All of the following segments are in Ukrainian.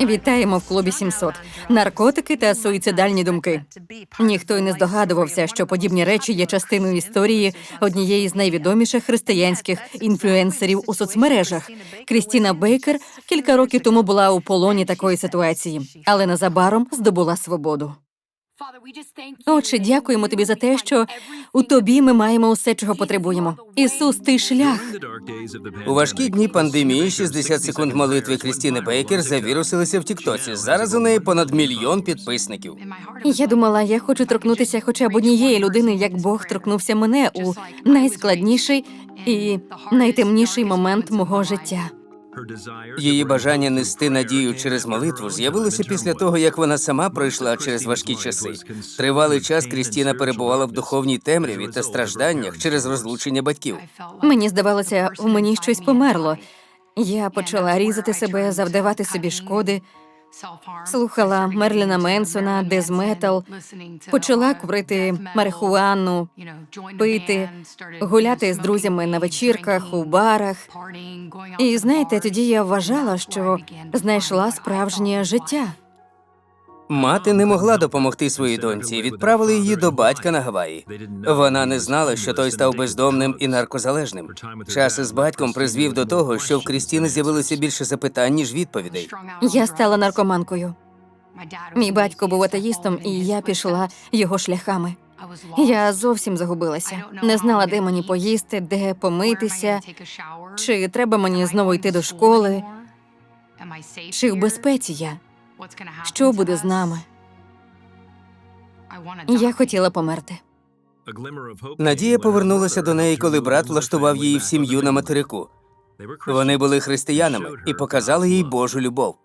Вітаємо в клубі 700. Наркотики та суїцидальні думки. Ніхто й не здогадувався, що подібні речі є частиною історії однієї з найвідоміших християнських інфлюенсерів у соцмережах. Крістіна Бейкер кілька років тому була у полоні такої ситуації, але незабаром здобула свободу. Отче, дякуємо тобі за те, що у тобі ми маємо усе, чого потребуємо. Ісус, ти шлях. У важкі дні пандемії 60 секунд молитви Крістіни Бейкер завірусилися в Тіктоці. Зараз у неї понад мільйон підписників. Я думала, я хочу торкнутися хоча б однієї людини, як Бог торкнувся мене у найскладніший і найтемніший момент мого життя. Її бажання нести надію через молитву з'явилося після того, як вона сама пройшла через важкі часи. Тривалий час Крістіна перебувала в духовній темряві та стражданнях через розлучення батьків. Мені здавалося, у мені щось померло. Я почала різати себе, завдавати собі шкоди. Слухала Мерліна Менсона, дезметал, почала курити марихуану, пити, гуляти з друзями на вечірках, у барах. І знаєте, тоді я вважала, що знайшла справжнє життя. Мати не могла допомогти своїй доньці. і Відправили її до батька на Гаваї. Вона не знала, що той став бездомним і наркозалежним. Час із батьком призвів до того, що в Крістіни з'явилося більше запитань ніж відповідей. Я стала наркоманкою. Мій батько був атеїстом, і я пішла його шляхами. Я зовсім загубилася. Не знала, де мені поїсти, де помитися, чи треба мені знову йти до школи, чи в безпеці я. Що буде з нами? Я хотіла померти. Надія повернулася до неї, коли брат влаштував її в сім'ю на материку. Вони були християнами і показали їй Божу любов.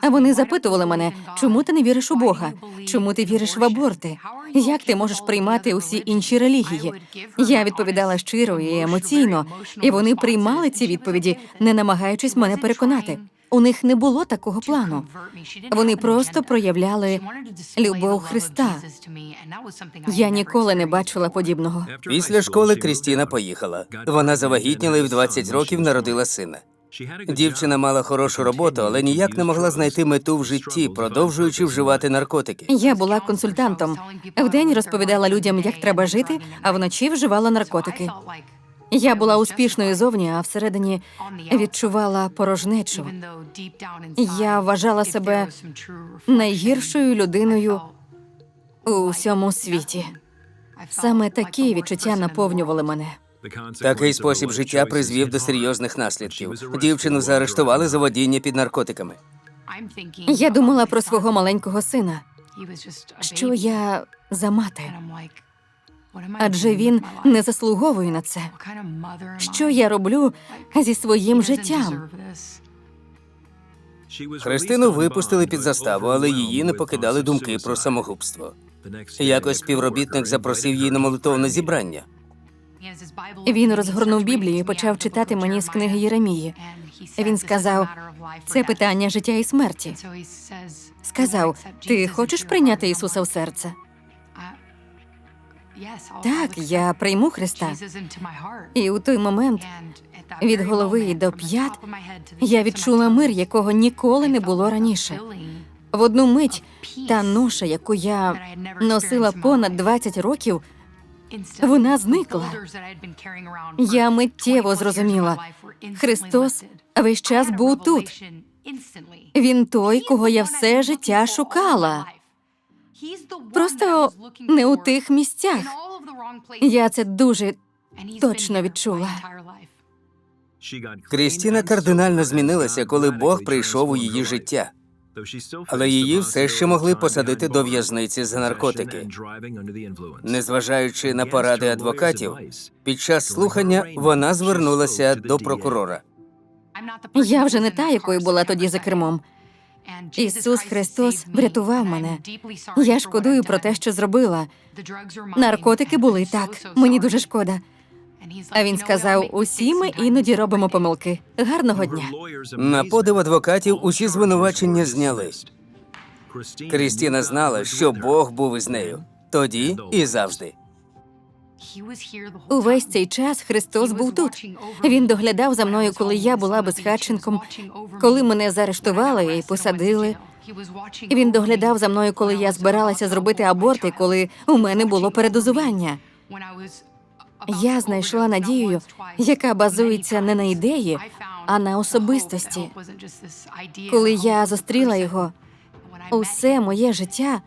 А вони запитували мене, чому ти не віриш у Бога? Чому ти віриш в аборти? Як ти можеш приймати усі інші релігії? Я відповідала щиро і емоційно, і вони приймали ці відповіді, не намагаючись мене переконати. У них не було такого плану. Вони просто проявляли любов Христа. Я ніколи не бачила подібного. Після школи Крістіна поїхала. Вона завагітніла і в 20 років народила сина. Дівчина мала хорошу роботу, але ніяк не могла знайти мету в житті, продовжуючи вживати наркотики. Я була консультантом. Вдень розповідала людям, як треба жити, а вночі вживала наркотики. Я була успішною зовні, а всередині відчувала порожнечу. Я вважала себе найгіршою людиною у всьому світі. Саме такі відчуття наповнювали мене. Такий спосіб життя призвів до серйозних наслідків. Дівчину заарештували за водіння під наркотиками. Я думала про свого маленького сина. Що я за мати? Адже він не заслуговує на це. Що я роблю зі своїм життям? Христину випустили під заставу, але її не покидали думки про самогубство. Якось співробітник запросив її на молитовне зібрання. Він розгорнув Біблію і почав читати мені з книги Єремії. Він сказав, це питання життя і смерті. Сказав, ти хочеш прийняти Ісуса в серце? Так, я прийму Христа. І у той момент від голови і до п'ят я відчула мир, якого ніколи не було раніше. В одну мить та ноша, яку я носила понад 20 років, вона зникла. Я миттєво зрозуміла, Христос весь час був тут. Він той, кого я все життя шукала. Просто не у тих місцях. Я це дуже точно відчула. Крістіна кардинально змінилася, коли Бог прийшов у її життя. Але її все ще могли посадити до в'язниці за наркотики. Незважаючи на поради адвокатів, під час слухання вона звернулася до прокурора. Я вже не та, якою була тоді за кермом. Ісус Христос врятував мене. Я шкодую про те, що зробила. Наркотики були так. Мені дуже шкода. А він сказав: усі ми іноді робимо помилки. Гарного дня. На подив адвокатів усі звинувачення зняли. Крістіна знала, що Бог був із нею тоді і завжди. Увесь цей час Христос був тут. Він доглядав за мною, коли я була безхатченком, коли мене заарештували і посадили. Він доглядав за мною, коли я збиралася зробити аборт, і коли у мене було передозування. Я знайшла надію, яка базується не на ідеї, а на особистості. Коли я зустріла його, усе моє життя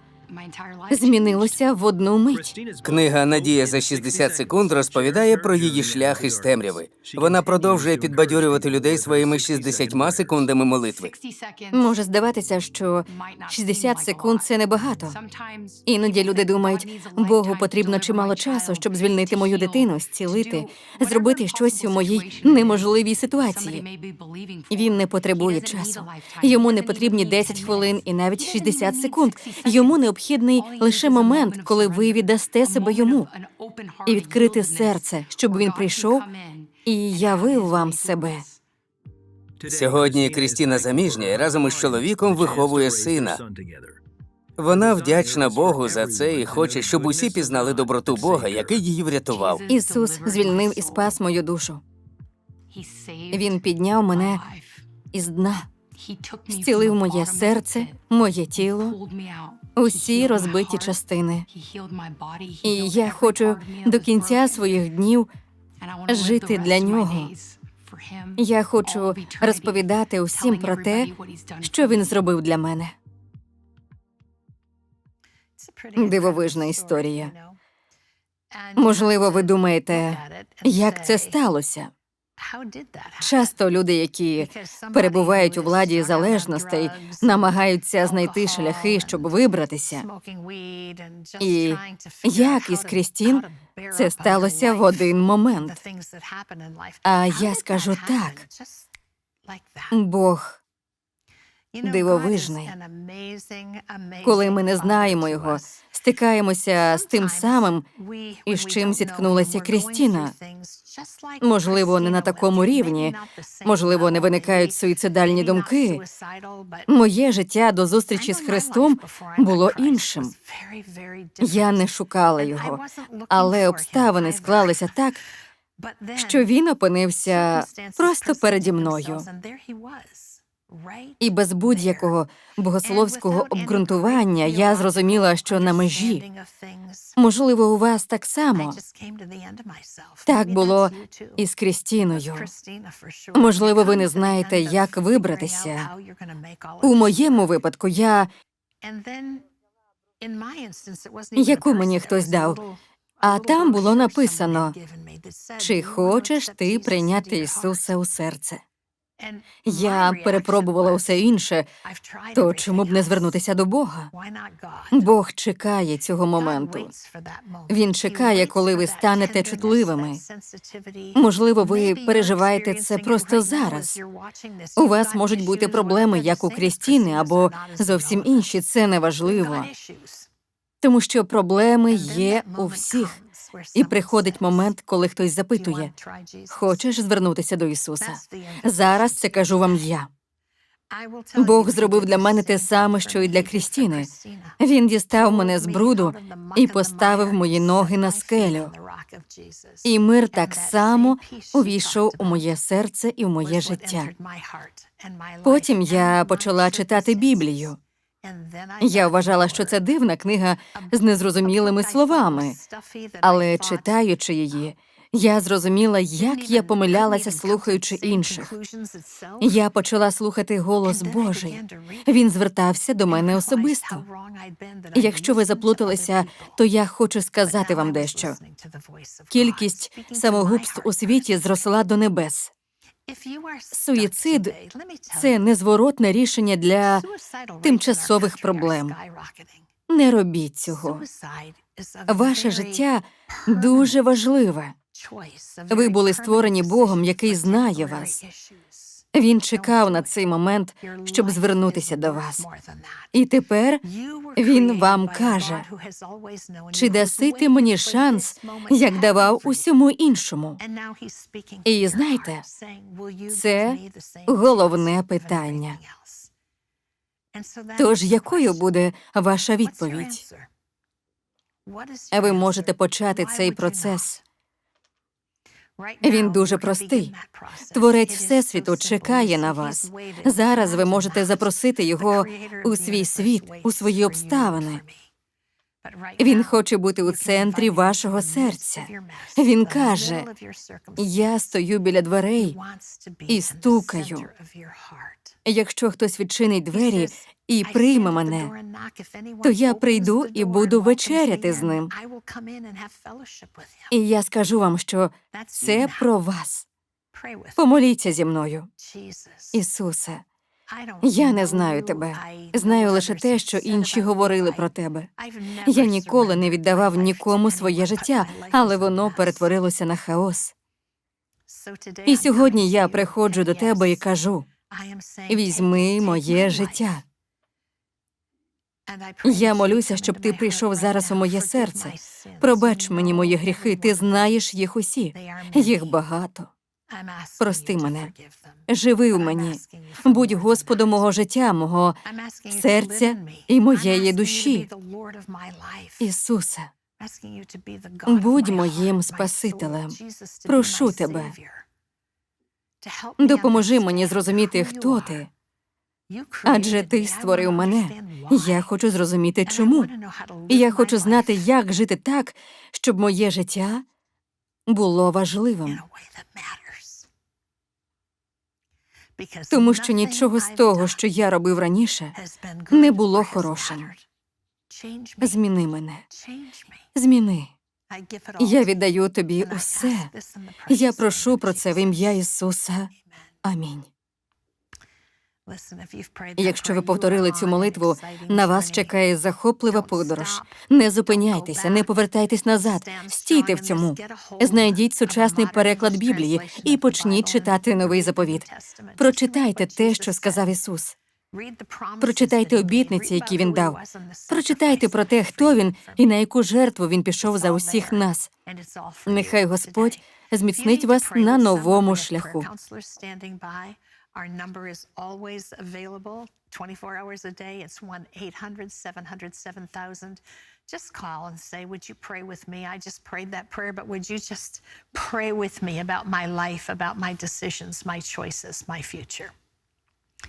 змінилося в одну мить. Книга Надія за 60 секунд розповідає про її шлях із темряви. Вона продовжує підбадьорювати людей своїми 60 секундами молитви. Може здаватися, що 60 секунд це небагато. Іноді люди думають, Богу потрібно чимало часу, щоб звільнити мою дитину, зцілити, зробити щось у моїй неможливій ситуації. Він не потребує часу. Йому не потрібні 10 хвилин і навіть 60 секунд. Йому необхідний лише момент, коли ви віддасте себе йому і відкрити серце, щоб він прийшов і явив вам себе. Сьогодні Крістіна заміжня і разом із чоловіком виховує сина. Вона вдячна Богу за це і хоче, щоб усі пізнали доброту Бога, який її врятував. Ісус звільнив і спас мою душу. Він підняв мене із дна, зцілив моє серце, моє тіло, усі розбиті частини. І я хочу до кінця своїх днів жити для нього. Я хочу розповідати усім про те, що він зробив для мене. Дивовижна історія. Можливо, ви думаєте, як це сталося? Часто люди, які перебувають у владі залежностей, намагаються знайти шляхи, щоб вибратися. І як із Крістін? це сталося в один момент. А я скажу так: Бог дивовижний. Коли ми не знаємо його, стикаємося з тим самим, із чим зіткнулася Крістіна. Можливо, не на такому рівні, можливо, не виникають суїцидальні думки. Моє життя до зустрічі з Христом було іншим. Я не шукала його, але обставини склалися так, що він опинився просто переді мною. І без будь-якого богословського обґрунтування я зрозуміла, що на межі. Можливо, у вас так само. Так було і з Крістіною. Можливо, ви не знаєте, як вибратися. У моєму випадку я яку мені хтось дав. А там було написано, чи хочеш ти прийняти Ісуса у серце? Я перепробувала усе інше, то чому б не звернутися до Бога? Бог чекає цього моменту. Він чекає, коли ви станете чутливими. Можливо, ви переживаєте це просто зараз. У вас можуть бути проблеми, як у Крістіни, або зовсім інші. Це не важливо. Тому що проблеми є у всіх. І приходить момент, коли хтось запитує: хочеш звернутися до Ісуса? Зараз це кажу вам я. Бог зробив для мене те саме, що і для Крістіни. Він дістав мене з бруду і поставив мої ноги на скелю. І мир так само увійшов у моє серце і в моє життя. Потім я почала читати Біблію. Я вважала, що це дивна книга з незрозумілими словами, але читаючи її, я зрозуміла, як я помилялася, слухаючи інших. Я почала слухати голос Божий. Він звертався до мене особисто. Якщо ви заплуталися, то я хочу сказати вам дещо. Кількість самогубств у світі зросла до небес. Суїцид Це незворотне рішення для тимчасових проблем. Не робіть цього. Ваше життя дуже важливе. Ви були створені Богом, який знає вас. Він чекав на цей момент, щоб звернутися до вас. І тепер він вам каже, чи даси ти мені шанс, як давав усьому іншому? І знаєте, це головне питання. Тож якою буде ваша відповідь? Ви можете почати цей процес. Він дуже простий. Творець Всесвіту чекає на вас. Зараз ви можете запросити його у свій світ, у свої обставини. Він хоче бути у центрі вашого серця. Він каже: Я стою біля дверей. і стукаю. Якщо хтось відчинить двері і прийме мене, то я прийду і буду вечеряти з ним. І я скажу вам, що це про вас. Помоліться зі мною, Ісусе. Я не знаю тебе. Знаю лише те, що інші говорили про тебе. Я ніколи не віддавав нікому своє життя, але воно перетворилося на хаос. І сьогодні я приходжу до тебе і кажу: візьми моє життя. Я молюся, щоб ти прийшов зараз у моє серце. Пробач мені мої гріхи, ти знаєш їх усі. Їх багато. Прости мене. Живи у мені. Будь Господом мого життя, мого серця і моєї душі. Ісусе, Будь моїм Спасителем. Прошу тебе. допоможи мені зрозуміти, хто ти. Адже ти створив мене. Я хочу зрозуміти, чому. І я хочу знати, як жити так, щоб моє життя було важливим. Тому що нічого з того, що я робив раніше, не було хорошим. Зміни мене, зміни. Я віддаю тобі усе. Я прошу про це в ім'я Ісуса. Амінь. Якщо ви повторили цю молитву, на вас чекає захоплива подорож. Не зупиняйтеся, не повертайтесь назад. Стійте в цьому. Знайдіть сучасний переклад Біблії і почніть читати новий заповіт. Прочитайте те, що сказав Ісус. Прочитайте обітниці, які він дав. Прочитайте про те, хто він і на яку жертву він пішов за усіх нас. Нехай Господь зміцнить вас на новому шляху. Our number is always available 24 hours a day. It's 1 800 700 7000. Just call and say, Would you pray with me? I just prayed that prayer, but would you just pray with me about my life, about my decisions, my choices, my future?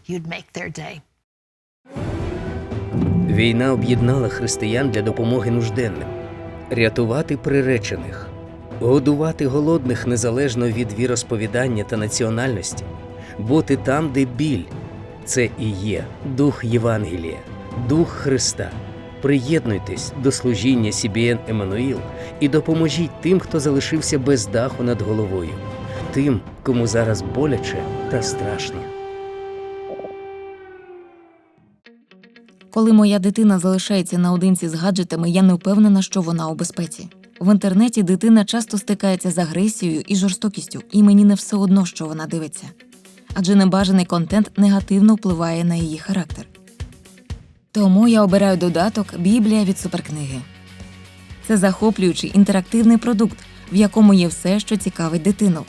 You'd make their day. Війна об'єднала християн для допомоги нужденним, рятувати приречених, годувати голодних незалежно від віросповідання та національності, бути там, де біль. Це і є дух Євангелія, дух Христа. Приєднуйтесь до служіння CBN Еммануїл і допоможіть тим, хто залишився без даху над головою, тим, кому зараз боляче та страшно. Коли моя дитина залишається наодинці з гаджетами, я не впевнена, що вона у безпеці. В інтернеті дитина часто стикається з агресією і жорстокістю, і мені не все одно, що вона дивиться. Адже небажаний контент негативно впливає на її характер. Тому я обираю додаток Біблія від суперкниги. Це захоплюючий інтерактивний продукт, в якому є все, що цікавить дитину: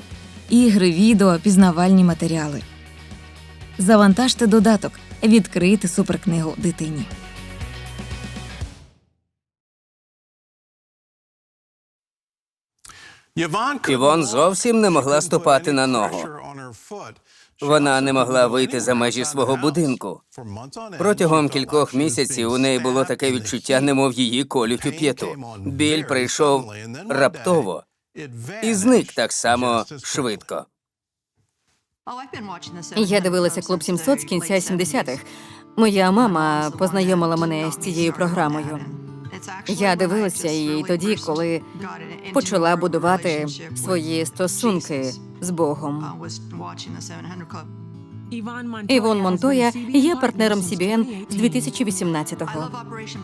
ігри, відео, пізнавальні матеріали. Завантажте додаток, відкрийте суперкнигу дитині. Івон зовсім не могла ступати на ногу. Вона не могла вийти за межі свого будинку. Протягом кількох місяців у неї було таке відчуття, немов її колють у п'яту. Біль прийшов раптово і зник так само швидко. Я дивилася клуб 700 з кінця 70-х. Моя мама познайомила мене з цією програмою. Я дивилася її тоді, коли почала будувати свої стосунки з Богом. Івон Монтоя є партнером CBN з 2018-го.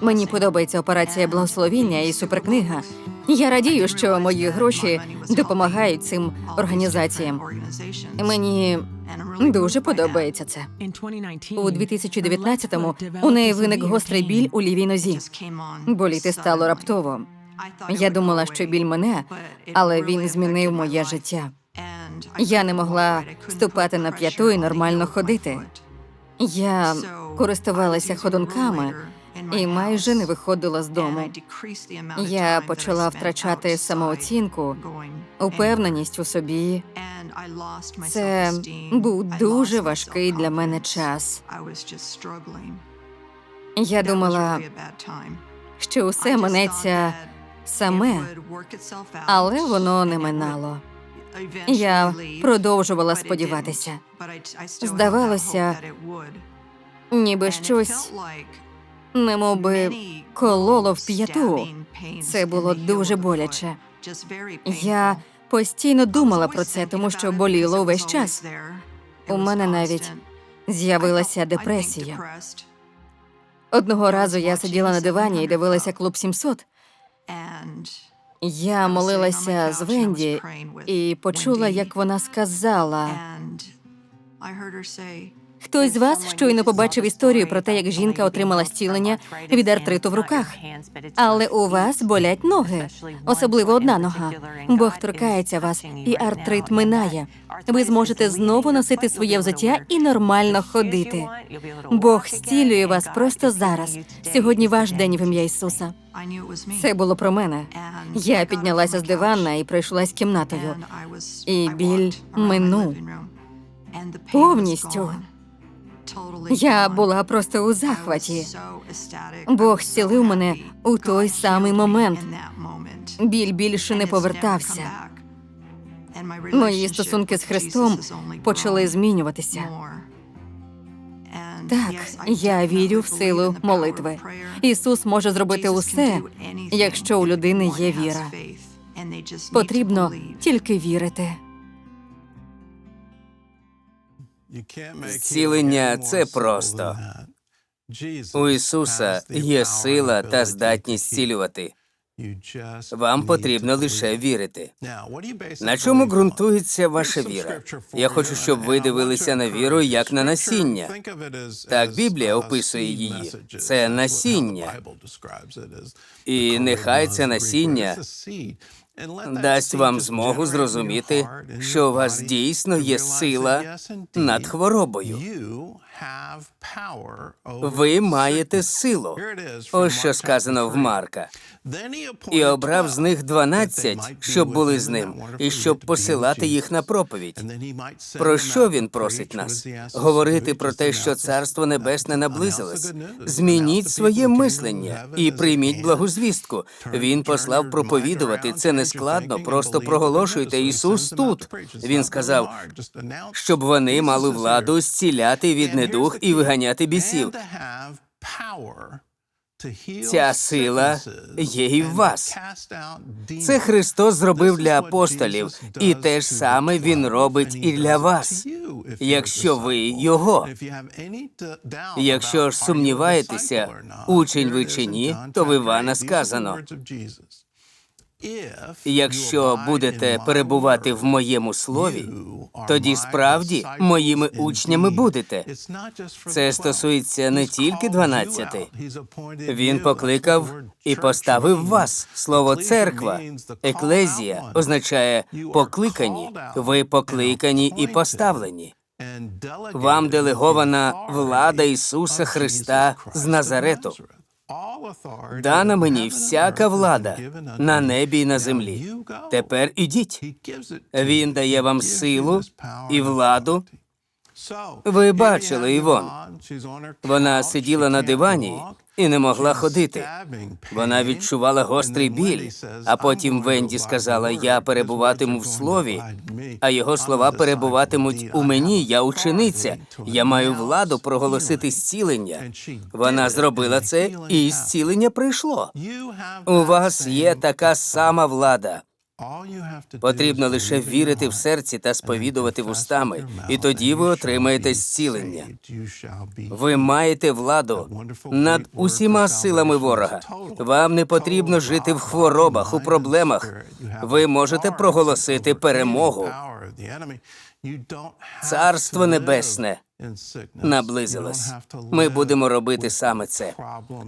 Мені подобається операція благословіння і суперкнига. Я радію, що мої гроші допомагають цим організаціям. Мені дуже подобається це. У 2019-му у неї виник гострий біль у лівій нозі. Боліти стало раптово. Я думала, що біль мене, але він змінив моє життя. Я не могла ступати на п'яту і нормально ходити. Я користувалася ходунками, і майже не виходила з дому. Я почала втрачати самооцінку, упевненість у собі. Це був дуже важкий для мене час. Я думала, що усе минеться саме, але воно не минало. Я продовжувала сподіватися. Здавалося, ніби щось немов би кололо в п'яту. Це було дуже боляче. Я постійно думала про це, тому що боліло увесь час. У мене навіть з'явилася депресія. Одного разу я сиділа на дивані і дивилася клуб 700. Я молилася з Венді і почула, як вона сказала: Хтось з вас щойно побачив історію про те, як жінка отримала зцілення від артриту в руках. Але у вас болять ноги, особливо одна нога. Бог торкається вас, і артрит минає. Ви зможете знову носити своє взуття і нормально ходити. Бог зцілює вас просто зараз. Сьогодні ваш день в ім'я Ісуса. Це було про мене. Я піднялася з дивана і пройшлась кімнатою. І біль минув. Повністю. Я була просто у захваті. Бог зцілив мене у той самий момент. Біль більше не повертався. Мої стосунки з Христом почали змінюватися. Так, я вірю в силу молитви. Ісус може зробити усе, якщо у людини є віра. Потрібно тільки вірити. Зцілення це просто. У Ісуса є сила та здатність зцілювати. Вам потрібно лише вірити. На чому ґрунтується ваша віра? Я хочу, щоб ви дивилися на віру як на насіння. Так Біблія описує її. Це насіння. І нехай це насіння дасть вам змогу зрозуміти, що у вас дійсно є сила над хворобою. Ви маєте силу. Ось що сказано в Марка. І обрав з них дванадцять, щоб були з ним, і щоб посилати їх на проповідь. Про що він просить нас? Говорити про те, що Царство Небесне наблизилось. Змініть своє мислення і прийміть благу звістку. Він послав проповідувати. Це не складно, просто проголошуйте Ісус тут. Він сказав, щоб вони мали владу зціляти від недух і виганяти бісів. Ця сила є і в вас. Це Христос зробив для апостолів, і те ж саме Він робить і для вас, якщо ви Його. Якщо ж сумніваєтеся, учень ви чи ні, то в Івана сказано, Якщо будете перебувати в моєму слові, тоді справді моїми учнями будете. Це стосується не тільки дванадцяти. Він покликав і поставив вас. Слово церква, еклезія означає покликані. Ви покликані і поставлені. Вам делегована влада Ісуса Христа з Назарету. Дана мені всяка влада на небі і на землі. Тепер ідіть. Він дає вам силу і владу. Ви бачили Івон. Вона сиділа на дивані і не могла ходити. Вона відчувала гострий біль. А потім Венді сказала: Я перебуватиму в слові, а його слова перебуватимуть у мені. Я учениця. Я маю владу проголосити зцілення. Вона зробила це, і зцілення прийшло. У вас є така сама влада. Потрібно лише вірити в серці та сповідувати вустами, і тоді ви отримаєте зцілення. Ви маєте владу над усіма силами ворога. Вам не потрібно жити в хворобах, у проблемах. Ви можете проголосити перемогу. Царство Небесне наблизилось. Ми будемо робити саме це.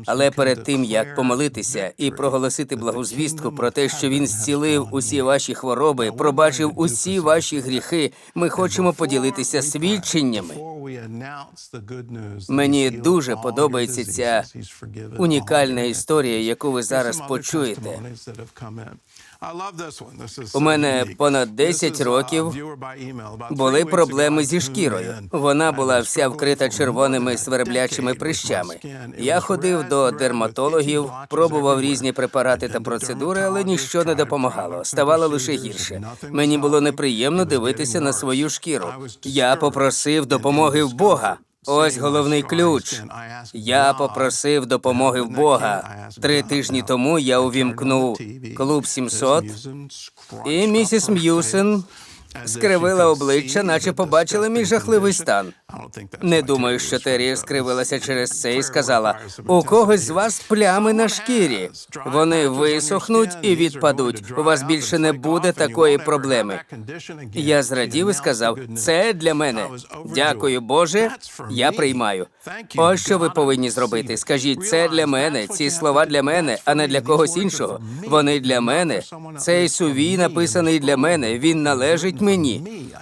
Але перед тим як помолитися і проголосити благу звістку про те, що він зцілив усі ваші хвороби, пробачив усі ваші гріхи, ми хочемо поділитися свідченнями. Мені дуже подобається ця унікальна історія, яку ви зараз почуєте. У мене понад 10 років були проблеми зі шкірою. Вона була вся вкрита червоними сверблячими прищами. Я ходив до дерматологів, пробував різні препарати та процедури, але ніщо не допомагало. Ставало лише гірше. Мені було неприємно дивитися на свою шкіру. Я попросив допомоги в Бога. Ось головний ключ. Я попросив допомоги в Бога. Три тижні тому я увімкнув клуб 700, і місіс М'юсен скривила обличчя, наче побачила мій жахливий стан. Не думаю, що Террі скривилася через це і сказала: у когось з вас плями на шкірі. Вони висохнуть і відпадуть. У вас більше не буде такої проблеми. Я зрадів і сказав: це для мене. Дякую, Боже. Я приймаю. Ось що ви повинні зробити. Скажіть, це для мене. Ці слова для мене, а не для когось іншого. Вони для мене. Цей сувій написаний для мене. Він належить мені.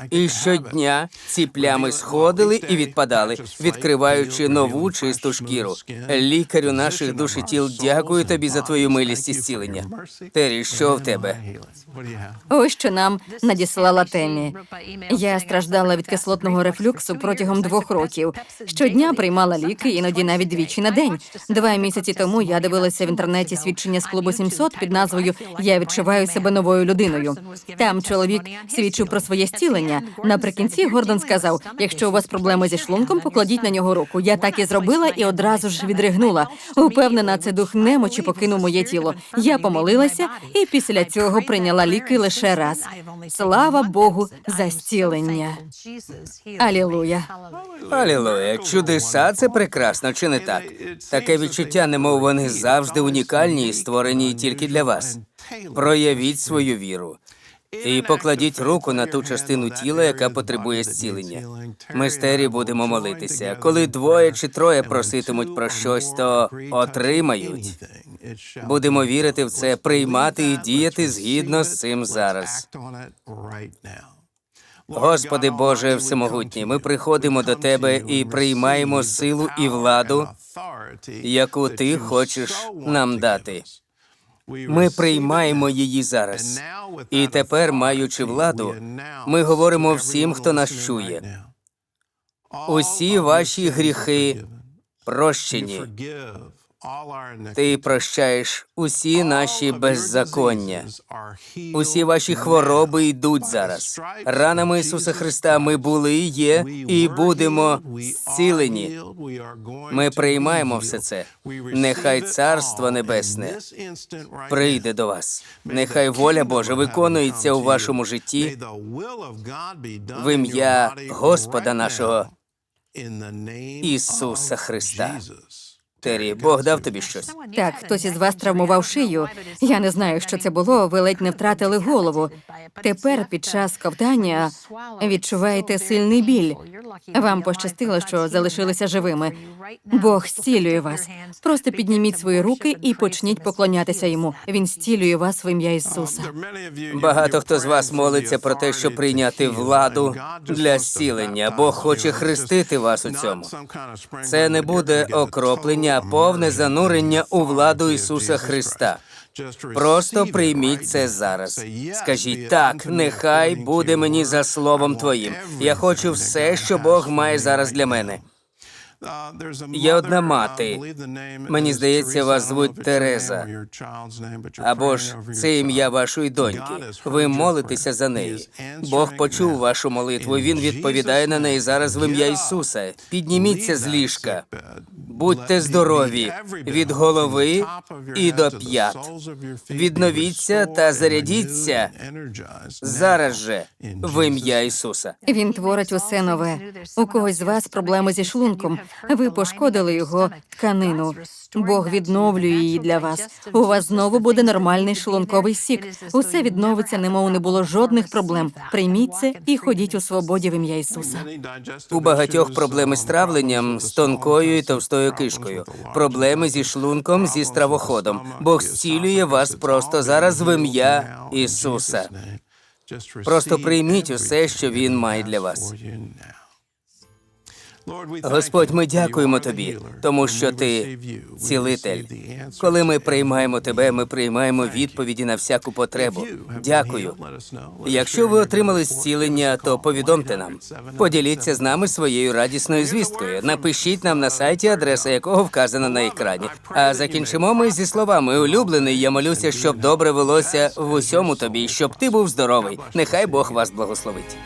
І щодня ці плями сходили і відпадали, відкриваючи нову чисту шкіру. Лікарю наших душ і тіл, дякую тобі за твою милість і зцілення. Террі, що в тебе? Ось що нам надіслала Темі. Я страждала від кислотного рефлюксу протягом двох років. Щодня приймала ліки, іноді навіть двічі на день. Два місяці тому я дивилася в інтернеті свідчення з клубу 700 під назвою Я відчуваю себе новою людиною. Там чоловік свідчив про своє зцілення. Наприкінці Гордон сказав: якщо у вас проблеми зі шлунком, покладіть на нього руку. Я так і зробила і одразу ж відригнула. Упевнена, це дух немочі покинув моє тіло. Я помолилася і після цього прийняла ліки лише раз. Слава Богу за зцілення. Алілуя. Алілуя, чудеса це прекрасно, чи не так? Таке відчуття, немов вони завжди унікальні і створені тільки для вас. Проявіть свою віру. І покладіть руку на ту частину тіла, яка потребує зцілення. Ми з Террі будемо молитися. Коли двоє чи троє проситимуть про щось, то отримають. Будемо вірити в це, приймати і діяти згідно з цим зараз. Господи Боже Всемогутній, ми приходимо до Тебе і приймаємо силу і владу, яку Ти хочеш нам дати. Ми приймаємо її зараз. І тепер, маючи владу, ми говоримо всім, хто нас чує. Усі ваші гріхи прощені. Ти прощаєш усі наші беззаконня. Усі ваші хвороби йдуть зараз. Ранами Ісуса Христа ми були, є і будемо зцілені. Ми приймаємо все це. Нехай Царство Небесне прийде до вас. Нехай воля Божа виконується у вашому житті в ім'я Господа нашого Ісуса Христа. Террі, Бог дав тобі щось. Так, хтось із вас травмував шию. Я не знаю, що це було. Ви ледь не втратили голову. Тепер під час ковтання відчуваєте сильний біль. Вам пощастило, що залишилися живими. Бог зцілює вас. Просто підніміть свої руки і почніть поклонятися йому. Він зцілює вас в ім'я Ісуса. Багато хто з вас молиться про те, щоб прийняти владу для зцілення. Бог хоче хрестити вас у цьому. Це не буде окроплення, а повне занурення у владу Ісуса Христа. Просто прийміть це зараз. Скажіть так, нехай буде мені за словом твоїм. Я хочу все, що Бог має зараз для мене. Є одна мати. Мені здається, вас звуть Тереза. Або ж це ім'я вашої доньки. Ви молитеся за неї. Бог почув вашу молитву. Він відповідає на неї зараз в ім'я Ісуса. Підніміться з ліжка. Будьте здорові від голови і до п'ят. Відновіться та зарядіться зараз же в ім'я Ісуса. Він творить усе нове. У когось з вас проблеми зі шлунком. Ви пошкодили його тканину. Бог відновлює її для вас. У вас знову буде нормальний шлунковий сік. Усе відновиться, немов не було жодних проблем. Прийміть це і ходіть у свободі в ім'я Ісуса. У багатьох проблеми з травленням, з тонкою і товстою кишкою, проблеми зі шлунком, зі стравоходом. Бог зцілює вас просто зараз в ім'я Ісуса. Просто прийміть усе, що Він має для вас. Господь, ми дякуємо тобі, тому що ти цілитель. Коли ми приймаємо тебе, ми приймаємо відповіді на всяку потребу. Дякую. Якщо ви отримали зцілення, то повідомте нам. Поділіться з нами своєю радісною звісткою. Напишіть нам на сайті, адреса якого вказана на екрані. А закінчимо ми зі словами улюблений. Я молюся, щоб добре велося в усьому тобі, щоб ти був здоровий. Нехай Бог вас благословить.